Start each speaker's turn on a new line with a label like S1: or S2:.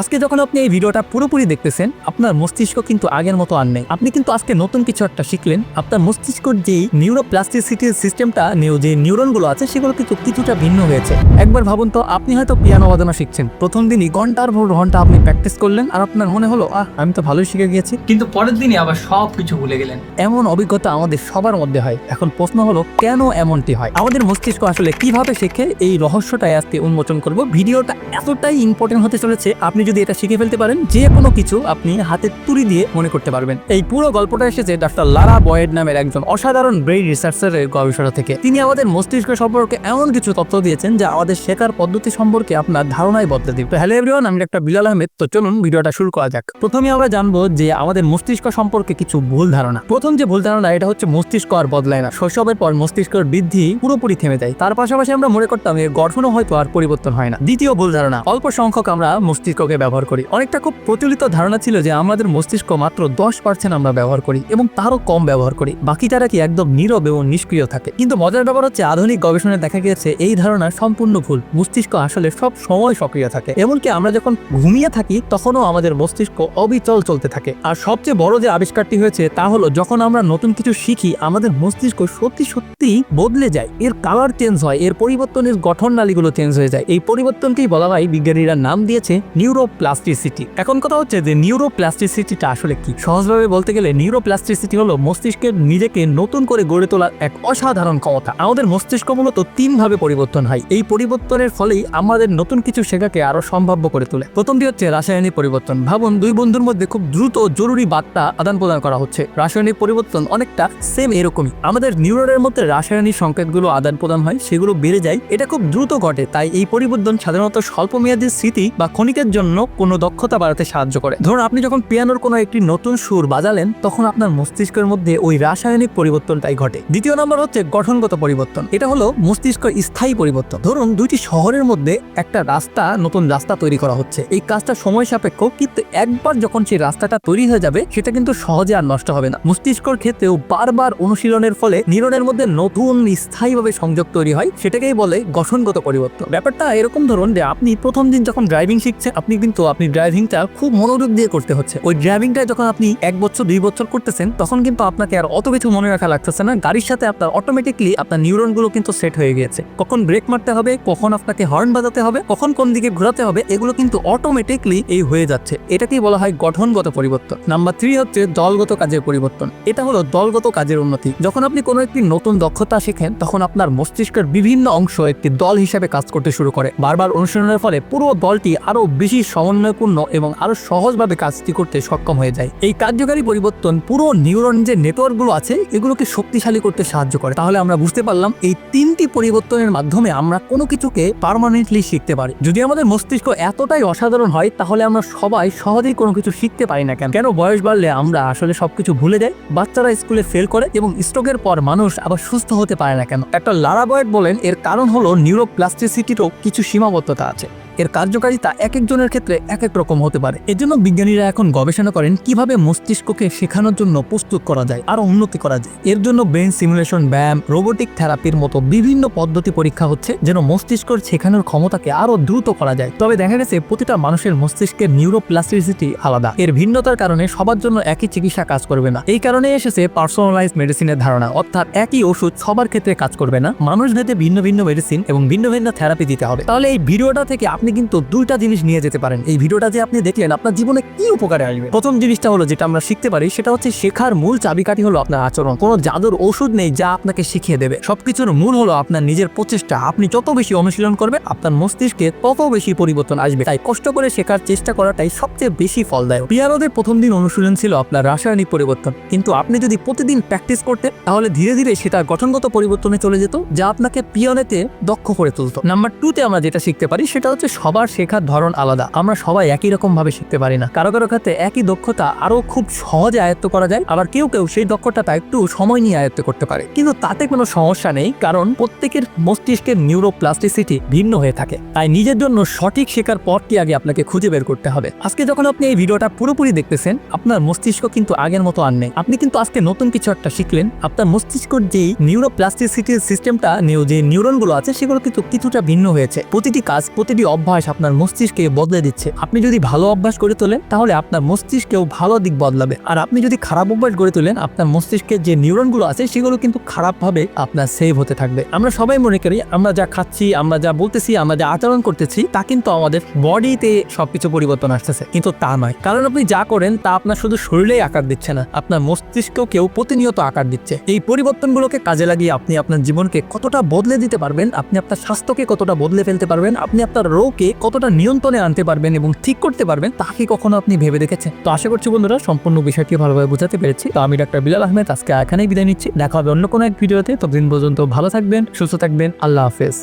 S1: আজকে যখন আপনি এই ভিডিওটা পুরোপুরি দেখতেছেন আপনার মস্তিষ্ক কিন্তু আগের মতো আর নেই। আপনি কিন্তু আজকে নতুন কিছু একটা শিখলেন। আপনার মস্তিষ্কর যেই নিউরোপ্লাস্টিসিটির সিস্টেমটা নিউ যে নিউরনগুলো আছে সেগুলো কিন্তু কিছুটা ভিন্ন হয়েছে। একবার ভাবুন তো আপনি হয়তো পিয়ানো বাজানো শিখছেন। প্রথম দিনই ঘণ্টার পর ঘণ্টা আপনি প্র্যাকটিস করলেন আর আপনার মনে হলো আহ আমি তো ভালোই শিখে গিয়েছি।
S2: কিন্তু পরের দিনই আবার সব কিছু ভুলে গেলেন।
S1: এমন অভিজ্ঞতা আমাদের সবার মধ্যে হয়। এখন প্রশ্ন হলো কেন এমনটি হয়? আমাদের মস্তিষ্ক আসলে কীভাবে শেখে? এই রহস্যটাই আজকে উন্মোচন করব। ভিডিওটা এতটাই ইম্পর্টেন্ট হতে চলেছে আপনি যদি এটা শিখে ফেলতে পারেন, যে কোনো কিছু আপনি হাতে তুলি দিয়ে মনে করতে পারবেন। এই পুরো গল্পটা এসেছে ডাক্তার লারা বয়েড নামের একজন অসাধারণ ব্রেইন রিসার্চারের গবেষণা থেকে। তিনি আমাদের মস্তিষ্ক সম্পর্কে এমন কিছু তথ্য দিয়েছেন যা আমাদের শেখার পদ্ধতি সম্পর্কে আপনার ধারণাই বদলে দিবে। হ্যালো এভরিওয়ান আমি ডাক্তার বিলাল আহমেদ। তো চলুন ভিডিওটা শুরু করা যাক। প্রথমে আমরা জানব যে আমাদের মস্তিষ্ক সম্পর্কে কিছু ভুল ধারণা। প্রথম যে ভুল ধারণা, এটা হচ্ছে মস্তিষ্ক আর বদলায় না। শৈশবের পর মস্তিষ্কের বৃদ্ধি পুরোপুরি থেমে যায়। তার পাশাপাশি আমরা মনে করতাম এর গঠনও হয়তো আর পরিবর্তন হয় না। দ্বিতীয় ভুল ধারণা, অল্প সংখ্যক আমরা মস্তিষ্ককে ব্যবহার করি। অনেকটা খুব প্রচলিত ধারণা ছিল যে আমাদের মস্তিষ্ক মাত্র দশ পার্সেন্ট আমরা ব্যবহার করি এবং তারও কম ব্যবহার করি। বাকি তারা কি একদম নীরব এবং নিষ্ক্রিয় থাকে? কিন্তু মজার ব্যাপার হচ্ছে আধুনিক গবেষণায় দেখা গিয়েছে এই ধারণা সম্পূর্ণ ভুল। মস্তিষ্ক আসলে সব সময় সক্রিয় থাকে। এমনকি আমরা যখন ঘুমিয়ে থাকি, তখনও আমাদের মস্তিষ্ক অবিচল চলতে থাকে। আর সবচেয়ে বড় যে আবিষ্কারটি হয়েছে তা হলো যখন আমরা নতুন কিছু শিখি, আমাদের মস্তিষ্ক সত্যি সত্যি বদলে যায়। এর কালার চেঞ্জ হয়, এর পরিবর্তনের গঠন নালীগুলো চেঞ্জ হয়ে যায়। এই পরিবর্তনকেই বলা হয় বিজ্ঞানীরা নাম দিয়েছে নিউরোপ্লাস্টিসিটি এখন কথা হচ্ছে যে নিউরোপ্লাস্টিসিটিটা আসলে কি? সহজভাবে বলতে গেলে নিউরোপ্লাস্টিসিটি হলো মস্তিষ্কের নিজেকে নতুন করে গড়ে তোলার এক অসাধারণ ক্ষমতা। আমাদের মস্তিষ্ক মূলত তিন ভাবে পরিবর্তন হয়। এই পরিবর্তনের ফলেই আমাদের নতুন কিছু শেখাকে আরও সম্ভাব্য করে তোলে। প্রথমটি হচ্ছে রাসায়নিক পরিবর্তন। ভাবুন, দুই বন্ধুর মধ্যে খুব দ্রুত জরুরি বার্তা আদান প্রদান করা হচ্ছে। রাসায়নিক পরিবর্তন অনেকটা সেম এরকমই। আমাদের নিউরনের মধ্যে রাসায়নিক সংকেতগুলো আদান প্রদান হয়, সেগুলো বেড়ে যায়। এটা খুব দ্রুত ঘটে, তাই এই পরিবর্তন সাধারণত স্বল্পমেয়াদী স্মৃতি বা ক্ষণিকের জন্য কোনো দক্ষতা বাড়াতে সাহায্য করে। ধরুন আপনি যখন পিয়ানোর কোনো একটি নতুন সুর বাজালেন, তখন আপনার মস্তিষ্কের মধ্যে ওই রাসায়নিক পরিবর্তনটাই ঘটে। দ্বিতীয় নম্বর হচ্ছে গঠনগত পরিবর্তন। এটা হলো মস্তিষ্ক স্থায়ী পরিবর্তন। ধরুন দুইটি শহরের মধ্যে একটা রাস্তা, নতুন রাস্তা তৈরি করা হচ্ছে। এই কাজটা সময় সাপেক্ষ, কিন্তু একবার যখন সেই রাস্তাটা তৈরি হয়ে যাবে, সেটা কিন্তু সহজে আর নষ্ট হবে না। মস্তিষ্কর ক্ষেত্রেও বারবার অনুশীলনের ফলে নিউরনের মধ্যে নতুন, স্থায়ীভাবে সংযোগ তৈরি হয়, সেটাকেই বলে গঠনগত পরিবর্তন। ব্যাপারটা এরকম ধরুন যে আপনি প্রথম দিন যখন ড্রাইভিং শিখছেন, আপনি কিন্তু আপনি ড্রাইভিংটা খুব মনোযোগ দিয়ে করতে হচ্ছে। ওই ড্রাইভিংটা যখন আপনি এক বছর, দুই বছর করতেছেন, তখন কিন্তু আপনাকে আর অত কিছু মনে রাখা লাগতেছে না। গাড়ির সাথে আপনার অটোমেটিকলি আপনার নিউরনগুলো কিন্তু সেট হয়ে গিয়েছে। কখন ব্রেক মারতে হবে, কখন আপনাকে হর্ন বাজাতে হবে, কখন কোন দিকে ঘোরাতে হবে, এগুলো কিন্তু অটোমেটিকলি এই হয়ে যাচ্ছে। এটাকেই বলা হয় গঠনগত পরিবর্তন। নাম্বার থ্রি হচ্ছে দলগত কাজের পরিবর্তন। এটা হলো দলগত কাজের উন্নতি। যখন আপনি কোনো একটি নতুন দক্ষতা শেখেন, তখন আপনার মস্তিষ্কের বিভিন্ন অংশ একটি দল হিসেবে কাজ করতে শুরু করে। বারবার অনুশীলনের ফলে পুরো দলটি আরও বেশি সমন্বয়পূর্ণ এবং আরও সহজভাবে কাজটি করতে সক্ষম হয়ে যায়। এই কার্যকারী পরিবর্তন পুরো নিউরন যে নেটওয়ার্কগুলো আছে, এগুলোকে শক্তিশালী করতে সাহায্য করে। তাহলে আমরা বুঝতে পারলাম এই তিনটি পরিবর্তনের মাধ্যমে আমরা কোনো কিছুকে পার্মানেন্টলি শিখতে পারি। যদি আমাদের মস্তিষ্ক এতটাই অসাধারণ হয়, তাহলে আমরা সবাই সহজেই কোনো কিছু শিখতে পারি না কেন? কেন বয়স বাড়লে আমরা আসলে সবকিছু ভুলে যাই? বাচ্চারা স্কুলে ফেল করে এবং স্ট্রোকের পর মানুষ আবার সুস্থ হতে পারে না কেন? একটা লারা বয়েড বলেন, এর কারণ হলো নিউরোপ্লাস্টিসিটিরও কিছু সীমাবদ্ধতা আছে। এর কার্যকারিতা এক একজনের ক্ষেত্রে এক এক রকম হতে পারে। এজন্য বিজ্ঞানীরা এখন গবেষণা করেন কীভাবে মস্তিষ্ককে শেখানোর জন্য প্রস্তুত করা যায় আরও উন্নতি করা যায়। এর জন্য ব্রেন সিমুলেশন, ব্যায়াম, রোবোটিক থেরাপির মতো বিভিন্ন পদ্ধতি পরীক্ষা হচ্ছে যেন মস্তিষ্কর শেখানোর ক্ষমতাকে আরও দ্রুত করা যায়। তবে দেখা গেছে প্রতিটা মানুষের মস্তিষ্কের নিউরোপ্লাস্টিসিটি আলাদা। এর ভিন্নতার কারণে সবার জন্য একই চিকিৎসা কাজ করবে না। এই কারণে এসেছে পার্সোনালাইজ মেডিসিনের ধারণা, অর্থাৎ একই ওষুধ সবার ক্ষেত্রে কাজ করবে না। মানুষ ভেদে ভিন্ন ভিন্ন মেডিসিন এবং ভিন্ন ভিন্ন থেরাপি দিতে হবে। তাহলে এই ভিডিওটা থেকে আপনি কিন্তু দুইটা জিনিস নিয়ে যেতে পারেন। এই ভিডিওটা যে আপনি দেখলেন, আপনার জীবনে কি উপকারে আসবে? প্রথম জিনিসটা হলো যেটা আমরা শিখতে পারি, সেটা হচ্ছে শেখার মূল চাবিকাঠি হলো আপনার আচরণ। কোনো জাদুর ওষুধ নেই যা আপনাকে শিখিয়ে দেবে। সবকিছুর মূল হলো আপনার নিজের প্রচেষ্টা। আপনি যত বেশি অনুশীলন করবে আপনার মস্তিষ্কে তত বেশি পরিবর্তন আসবে। তাই কষ্ট করে শেখার চেষ্টা করাটাই সবচেয়ে বেশি ফলদায়ক। পিয়ানোদের প্রথম দিন অনুশীলন ছিল আপনার রাসায়নিক পরিবর্তন। কিন্তু আপনি যদি প্রতিদিন প্র্যাকটিস করতেন, তাহলে ধীরে ধীরে সেটা গঠনগত পরিবর্তনে চলে যেত, যা আপনাকে পিয়ানোতে দক্ষ করে তুলতো। নাম্বার টুতে আমরা যেটা শিখতে পারি, সেটা হচ্ছে সবার শেখার ধরন আলাদা। আমরা সবাই একই রকম ভাবে শিখতে পারি না। কারও কারও ক্ষেত্রে একই দক্ষতা আরও খুব সহজে আয়ত্ত করা যায়। আবার কেউ কেউ সেই দক্ষতাটা একটু সময় নিয়ে আয়ত্ত করতে পারে। কিন্তু তাতে কোনো সমস্যা নেই, কারণ প্রত্যেকের মস্তিষ্কের নিউরোপ্লাস্টিসিটি ভিন্ন হয়ে থাকে। তাই নিজের জন্য সঠিক শেখার পথটি আগে আপনাকে খুঁজে বের করতে হবে। আজকে যখন আপনি এই ভিডিওটা পুরোপুরি দেখতেছেন, আপনার মস্তিষ্ক কিন্তু আগের মতো আর নেই। আপনি কিন্তু আজকে নতুন কিছু একটা শিখলেন। আপনার মস্তিষ্কর যেই নিউরোপ্লাস্টিসিটির সিস্টেমটা যে নিউরনগুলো আছে, সেগুলো কিন্তু কিছুটা ভিন্ন হয়েছে। প্রতিটি কাজ, প্রতিটি অভ্যাস আপনার মস্তিষ্কে বদলে দিচ্ছে। আপনি যদি ভালো অভ্যাস করে তোলেন, তাহলে আপনার মস্তিষ্কেও ভালো দিক বদলাবে। আর আপনি যদি খারাপ অভ্যাস গড়ে তোলেন, আপনার মস্তিষ্কে যে নিউরনগুলো আছে, সেগুলো কিন্তু খারাপভাবে আপনার সেভ হতে থাকবে। আমরা সবাই মনে করি, আমরা যা খাচ্ছি, আমরা যা বলতেছি, আমরা যা আচরণ করতেছি, তা কিন্তু আমাদের বডিতে সবকিছু পরিবর্তন আসতেছে। কিন্তু তা নয়। কারণ আপনি যা করেন, তা আপনার শুধু শরীরেই আকার দিচ্ছে না। আপনার মস্তিষ্ককেও কেউ প্রতিনিয়ত আকার দিচ্ছে। এই পরিবর্তনগুলোকে কাজে লাগিয়ে আপনি আপনার জীবনকে কতটা বদলে দিতে পারবেন, আপনি আপনার স্বাস্থ্যকে কতটা বদলে ফেলতে পারবেন, আপনি আপনার রোগকে কতটা নিয়ন্ত্রণে আনতে পারবেন এবং ঠিক করতে পারবেন তাকে কখনো আপনি ভেবে দেখেছেন? তো আশা করছি বন্ধুরা, সম্পূর্ণ বিষয়টি ভালোভাবে বোঝাতে পেরেছি। তো আমি ডাক্তার বিলাল আহমেদ, আজকে এখানেই বিদায় নিচ্ছি। দেখা হবে অন্য কোনো এক ভিডিওতে। ততদিন পর্যন্ত ভালো থাকবেন, সুস্থ থাকবেন। আল্লাহ হাফেজ।